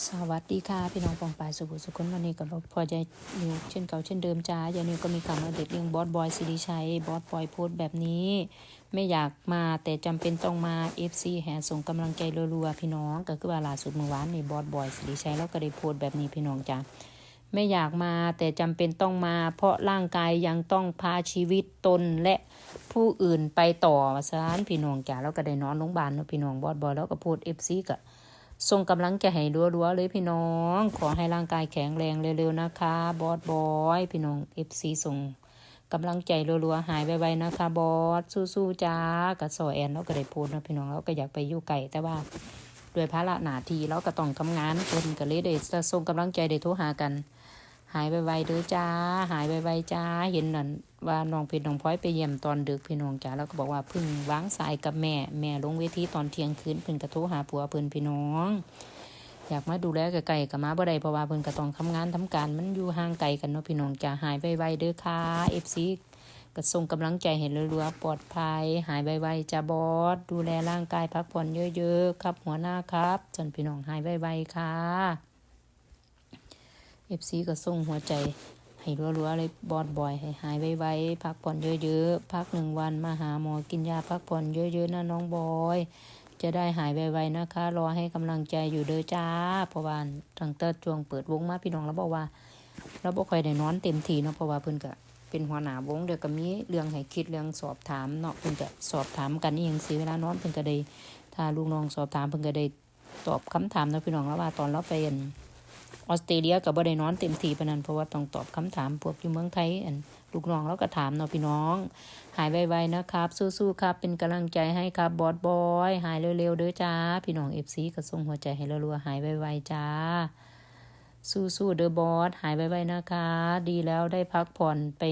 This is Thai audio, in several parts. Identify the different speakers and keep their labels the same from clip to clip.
Speaker 1: สวัสดีค่ะ พี่น้องปองปายสุขุสุขคนวันนี้กับพอใจอยู่เช่นเก่าเช่นเดิมจ้าอย่างนี้ก็มีคำมาเด็ดเรื่องบอสบอยสิริชัยบอสบอยโพสต์แบบนี้ ไม่อยากมาแต่จำเป็นต้องมา FC แห่ส่งกำลังใจรัวๆพี่น้องก็คือว่าล่าสุดเมื่อวานนี่บอสบอยสิริชัยแล้วก็ได้โพสต์แบบนี้พี่น้องจ้าไม่อยากมาแต่จำเป็นต้องมา เพราะร่างกายยังต้องพาชีวิตตนและผู้อื่นไปต่อมาซานพี่น้องจ้าแล้วก็ได้นอนโรงพยาบาลเนาะพี่น้องบอสบอยแล้วก็โพสต์ FC ก็ ส่งกำลังใจให้รัวๆเลยพี่น้อง ขอให้ร่างกายแข็งแรงเร็วๆนะคะ บอสบอยพี่น้องเอฟซีส่งกำลังใจรัวๆหายไวๆนะคะ บอสสู้ๆจ้ากับสอแอนเราก็ได้พูดนะพี่น้องเราก็อยากไปยู่ไกลแต่ว่าด้วยภาระหนาทีเราก็ต้องทำงานคนก็เลยได้ส่งกำลังใจได้โทรหากัน หายไวๆเด้อจ้า หายไวๆจ้าเห็นนั่น ว่าน้องเพชรน้องพลอยไปเยี่ยมตอนดึกพี่น้องจ้าแล้วก็บอกว่าพึ่งวางสายกับแม่ แม่ลงเวทีตอนเที่ยงคืนพิ่นกระโทรหาผัวเพิ่นพี่น้อง อยากมาดูแลกไกลๆกับมาบ่ได้เพราะว่าเพิ่นก็ต้องทำงานทำการมันอยู่ห่างไกลกันเนาะพี่น้องจ้าหายไวๆเด้อค่ะ FC ก็ส่งกำลังใจเห็นรัวๆปลอดภัย หายไวๆจ้าบอสดูแลร่างกายพักผ่อนเยอะๆครับ หัวหน้าครับจนพี่น้องหายไวๆค่ะ FC ก็ส่งหัวใจ ให้รัวๆเลยบอดบ่อยให้หายไวๆพักผ่อนเยอะๆพักหนึ่งวันมาหาหมอกินยาพักผ่อนเยอะๆนะน้องบอยจะได้หายไวๆนะคะ รอให้กำลังใจอยู่เด้อจ้าเพราะว่าตั้งแต่จวงเปิดวงมาพี่น้องแล้วบอกว่าเราบ่ค่อยได้นอนเต็มทีเนาะเพราะว่าเพิ่นก็เป็นหัวหน้าวงเดี๋ยวก็มีเรื่องให้คิดเรื่องสอบถามเนาะเพิ่นก็สอบถามกันนี่ยังสิเวลานอนเพิ่นก็ได้ถ้าลูกน้องสอบถามเพิ่นก็ได้ตอบคำถามเนาะพี่น้องแล้วว่าตอนเราไป ออสเตรเลียก็บ่ได้นอนเต็มทีปานนั้นเพราะว่าต้องตอบคำถามพวกอยู่เมืองไทยอันลูกน้องเราก็ถามเนาะพี่น้อง หายไวๆนะครับ สู้ๆครับ เป็นกำลังใจให้ครับบอสบอยหายเร็วๆเด้อจ้า พี่น้อง FC ก็ส่งหัวใจให้รัวๆหายไวๆจ้า สู้ๆเด้อบอสหายไวๆนะคะ ดีแล้วได้พักผ่อนไป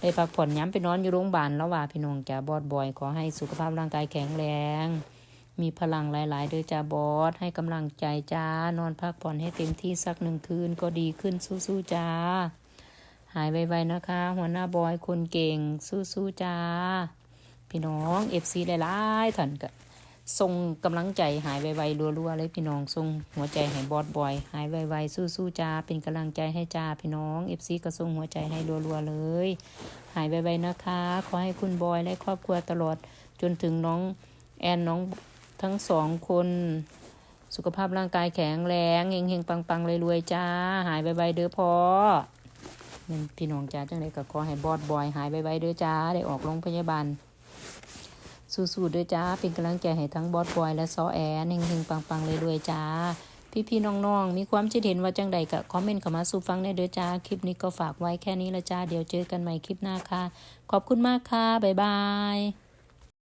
Speaker 1: ได้พักผ่อนย้ำไปนอนอยู่โรงพยาบาลแล้วว่าพี่น้องจ้าบอสบอยขอให้สุขภาพร่างกายแข็งแรง มีพลังหลาย ๆ เด้อจ้าบอส ให้กำลังใจจ้านอนพักผ่อนให้เต็มที่สักหนึ่งคืนก็ดีขึ้นสู้ๆจ้า หายไวๆนะคะ หัวหน้าบอยคนเก่งสู้ๆจ้า พี่น้องเอฟซีหลายๆท่านก็ส่งกำลังใจหายไวๆรัวๆเลยพี่น้องส่งหัวใจให้บอสบอย หายไวๆสู้ๆจ้าเป็นกำลังใจให้จ้าพี่น้องเอฟซีก็ส่งหัวใจให้รัวๆเลย หายไวๆนะคะ ขอให้คุณบอยและครอบครัวตลอดจนถึงน้องแอนน้อง ทั้งสองคน สุขภาพร่างกายแข็งแรงเฮงๆปังๆรวยๆจ้า หายไวๆเด้อพอพี่น้องจ้าจังไดก็ขอให้บอดบอย หายไวๆเด้อจ้า ได้ออกโรงพยาบาลสู้ๆเด้อจ้า เป็นกำลังใจให้ทั้งบอดบอย และซอแอนเฮงๆปังๆรวยๆจ้า พี่ๆน้องๆ มีความคิดเห็นว่าจังใดก็คอมเมนต์เข้ามาสู่ฟังได้เด้อจ้า คลิปนี้ก็ฝากไว้แค่นี้ละจ้า เดี๋ยวเจอกันใหม่คลิปหน้าค่ะ ขอบคุณมากค่ะ บ๊ายบาย